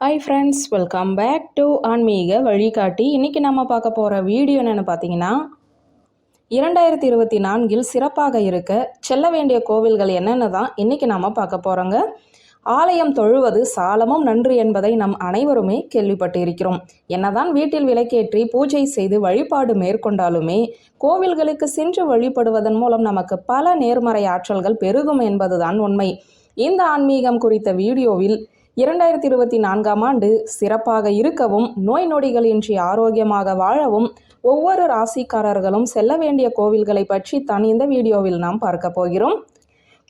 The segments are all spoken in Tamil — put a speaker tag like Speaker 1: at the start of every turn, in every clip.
Speaker 1: Hi friends welcome back to ஆன்மீக வழிகாட்டி இன்றைக்கி நம்ம பார்க்க போகிற வீடியோ என்னென்னு பார்த்தீங்கன்னா இரண்டாயிரத்தி இருபத்தி நான்கில் சிறப்பாக இருக்க செல்ல வேண்டிய கோவில்கள் என்னென்னு தான் இன்றைக்கி நாம் பார்க்க போகிறோங்க ஆலயம் தொழுவது சாலமும் நன்று என்பதை நம் அனைவருமே கேள்விப்பட்டு இருக்கிறோம் என்னதான் வீட்டில் விளக்கேற்றி பூஜை செய்து வழிபாடு மேற்கொண்டாலுமே கோவில்களுக்கு சென்று வழிபடுவதன் மூலம் நமக்கு பல நேர்மறை ஆற்றல்கள் பெருகும் என்பதுதான் உண்மை. இந்த ஆன்மீகம் குறித்த வீடியோவில் இரண்டாயிரத்தி இருபத்தி நான்காம் ஆண்டு சிறப்பாக இருக்கவும் நோய் நொடிகளின்றி ஆரோக்கியமாக வாழவும் ஒவ்வொரு ராசிக்காரர்களும் செல்ல வேண்டிய கோவில்களை பற்றி தான் இந்த வீடியோவில் நாம் பார்க்க போகிறோம்.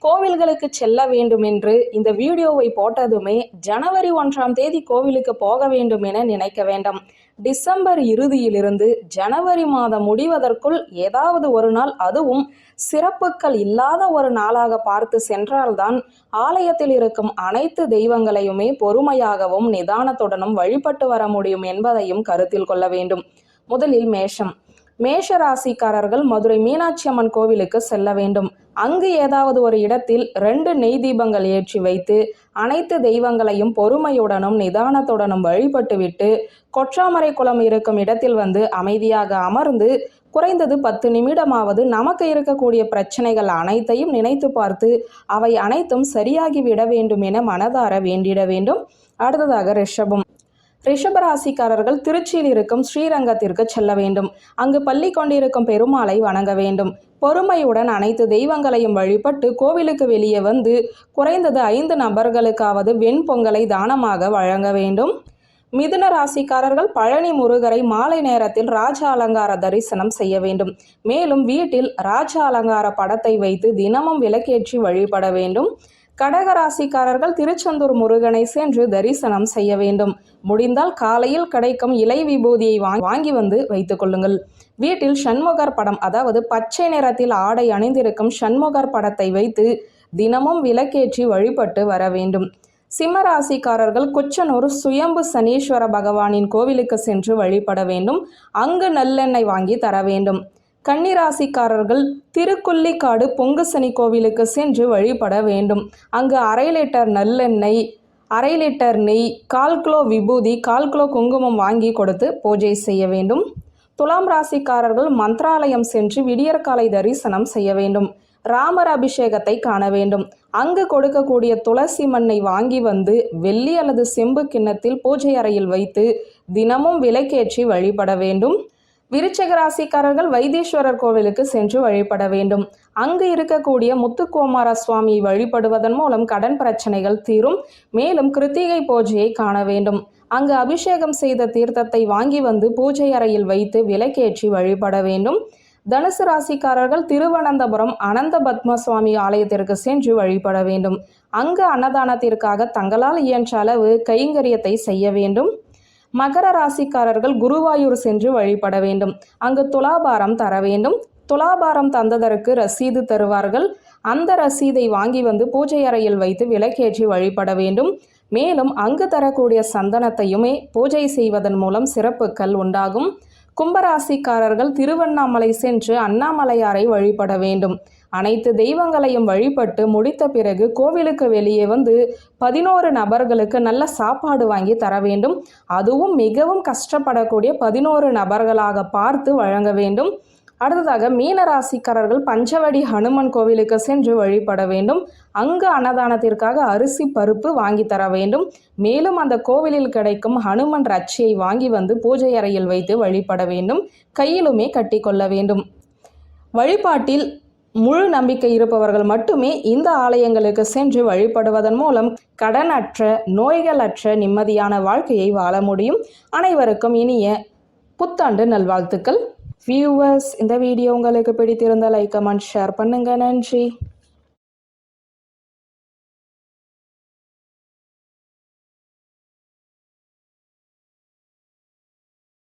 Speaker 1: கோவில்களுக்கு செல்ல வேண்டும் என்று இந்த வீடியோவை போட்டதுமே ஜனவரி ஒன்றாம் தேதி கோவிலுக்கு போக வேண்டும் என நினைக்க வேண்டாம். டிசம்பர் இறுதியிலிருந்து ஜனவரி மாதம் முடிவதற்குள் ஏதாவது ஒரு நாள் அதுவும் சிறப்புகள் இல்லாத ஒரு நாளாக பார்த்து சென்றால்தான் ஆலயத்தில் இருக்கும் அனைத்து தெய்வங்களையுமே பொறுமையாகவும் நிதானத்துடனும் வழிபட்டு வர முடியும் என்பதையும் கருத்தில் கொள்ள வேண்டும். முதலில் மேஷம். மேஷ ராசிக்காரர்கள் மதுரை மீனாட்சி அம்மன் கோவிலுக்கு செல்ல வேண்டும். அங்கு ஏதாவது ஒரு இடத்தில் ரெண்டு நெய் தீபங்கள் ஏற்றி வைத்து அனைத்து தெய்வங்களையும் பொறுமையுடனும் நிதானத்துடனும் வழிபட்டுவிட்டு கொற்றாமரை குளம் இருக்கும் இடத்தில் வந்து அமைதியாக அமர்ந்து குறைந்தது பத்து நிமிடமாவது நமக்கு இருக்கக்கூடிய பிரச்சனைகள் அனைத்தையும் நினைத்து பார்த்து அவை அனைத்தும் சரியாகிவிட வேண்டும் என மனதார வேண்டிட வேண்டும். அடுத்ததாக ரிஷபம். ரிஷபராசிக்காரர்கள் திருச்சியில் இருக்கும் ஸ்ரீரங்கத்திற்கு செல்ல வேண்டும். அங்கு பள்ளி கொண்டிருக்கும் பெருமாளை வணங்க வேண்டும். பொறுமையுடன் அனைத்து தெய்வங்களையும் வழிபட்டு கோவிலுக்கு வெளியே வந்து குறைந்தது ஐந்து நபர்களுக்காவது வெண்பொங்கலை தானமாக வழங்க வேண்டும். மிதுன ராசிக்காரர்கள் பழனி முருகரை மாலை நேரத்தில் ராஜ அலங்கார தரிசனம் செய்ய வேண்டும். மேலும் வீட்டில் ராஜ அலங்கார படத்தை வைத்து தினமும் விளக்கேற்றி வழிபட வேண்டும். கடகராசிக்காரர்கள் திருச்செந்தூர் முருகனை சென்று தரிசனம் செய்ய வேண்டும். முடிந்தால் காலையில் கிடைக்கும் இலை விபூதியை வாங்கி வந்து வைத்துக் கொள்ளுங்கள். வீட்டில் சண்முகர் படம் அதாவது பச்சை நிறத்தில் ஆடை அணிந்திருக்கும் சண்முகர் படத்தை வைத்து தினமும் விளக்கேற்றி வழிபட்டு வர வேண்டும். சிம்மராசிக்காரர்கள் குச்சனூர் சுயம்பு சனீஸ்வர பகவானின் கோவிலுக்கு சென்று வழிபட வேண்டும். அங்கு நல்லெண்ணெய் வாங்கி தர வேண்டும். கன்னிராசிக்காரர்கள் திருக்குள்ளிக்காடு பொங்குசனி கோவிலுக்கு சென்று வழிபட வேண்டும். அங்கு அரை லிட்டர் நல்லெண்ணெய் அரை லிட்டர் நெய் கால் கிலோ விபூதி கால் கிலோ குங்குமம் வாங்கி கொடுத்து பூஜை செய்ய வேண்டும். துலாம் ராசிக்காரர்கள் மந்த்ராலயம் சென்று விடியற்காலை தரிசனம் செய்ய வேண்டும். ராமர் அபிஷேகத்தை காண வேண்டும். அங்கு கொடுக்கக்கூடிய துளசி மண்ணை வாங்கி வந்து வெள்ளி அல்லது செம்பு கிண்ணத்தில் பூஜை அறையில் வைத்து தினமும் விலைக்கேற்றி வழிபட வேண்டும். விருச்சக ராசிக்காரர்கள் வைத்தீஸ்வரர் கோவிலுக்கு சென்று வழிபட வேண்டும். அங்கு இருக்கக்கூடிய முத்துக்குமார சுவாமியை வழிபடுவதன் மூலம் கடன் பிரச்சனைகள் தீரும். மேலும் கிருத்திகை பூஜையை காண வேண்டும். அங்கு அபிஷேகம் செய்த தீர்த்தத்தை வாங்கி வந்து பூஜை அறையில் வைத்து விலக்கேற்றி வழிபட வேண்டும். தனுசு ராசிக்காரர்கள் திருவனந்தபுரம் அனந்த பத்ம சுவாமி ஆலயத்திற்கு சென்று வழிபட வேண்டும். அங்கு அன்னதானத்திற்காக தங்களால் இயன்ற அளவு கைங்கரியத்தை செய்ய வேண்டும். மகர ராசிக்காரர்கள் குருவாயூர் சென்று வழிபட வேண்டும். அங்கு துலாபாரம் தர வேண்டும். துலாபாரம் தந்ததற்கு ரசீது தருவார்கள். அந்த ரசீதை வாங்கி வந்து பூஜை அறையில் வைத்து விளக்கேற்றி வழிபட வேண்டும். மேலும் அங்கு தரக்கூடிய சந்தனத்தையுமே பூஜை செய்வதன் மூலம் சிறப்புகள் உண்டாகும். கும்பராசிக்காரர்கள் திருவண்ணாமலை சென்று அண்ணாமலையாரை வழிபட வேண்டும். அனைத்து தெய்வங்களையும் வழிபட்டு முடித்த பிறகு கோவிலுக்கு வெளியே வந்து பதினோரு நபர்களுக்கு நல்ல சாப்பாடு வாங்கி தர வேண்டும். அதுவும் மிகவும் கஷ்டப்படக்கூடிய பதினோரு நபர்களாக பார்த்து வழங்க வேண்டும். அடுத்ததாக மீனராசிக்காரர்கள் பஞ்சவடி ஹனுமன் கோவிலுக்கு சென்று வழிபட வேண்டும். அங்கு அன்னதானத்திற்காக அரிசி பருப்பு வாங்கி தர வேண்டும். மேலும் அந்த கோவிலில் கிடைக்கும் ஹனுமன் ரட்சியை வாங்கி வந்து பூஜை அறையில் வைத்து வழிபட வேண்டும். கையிலுமே கட்டி கொள்ள வேண்டும். வழிபாட்டில் முழு நம்பிக்கை இருப்பவர்கள் மட்டுமே இந்த ஆலயங்களுக்கு சென்று வழிபடுவதன் மூலம் கடனற்ற நோய்களற்ற நிம்மதியான வாழ்க்கையை வாழ முடியும். அனைவருக்கும் இனிய புத்தாண்டு நல்வாழ்த்துக்கள். வியூவர்ஸ் இந்த வீடியோ உங்களுக்கு பிடித்திருந்த லைக் கமெண்ட் ஷேர் பண்ணுங்கள் நன்றி.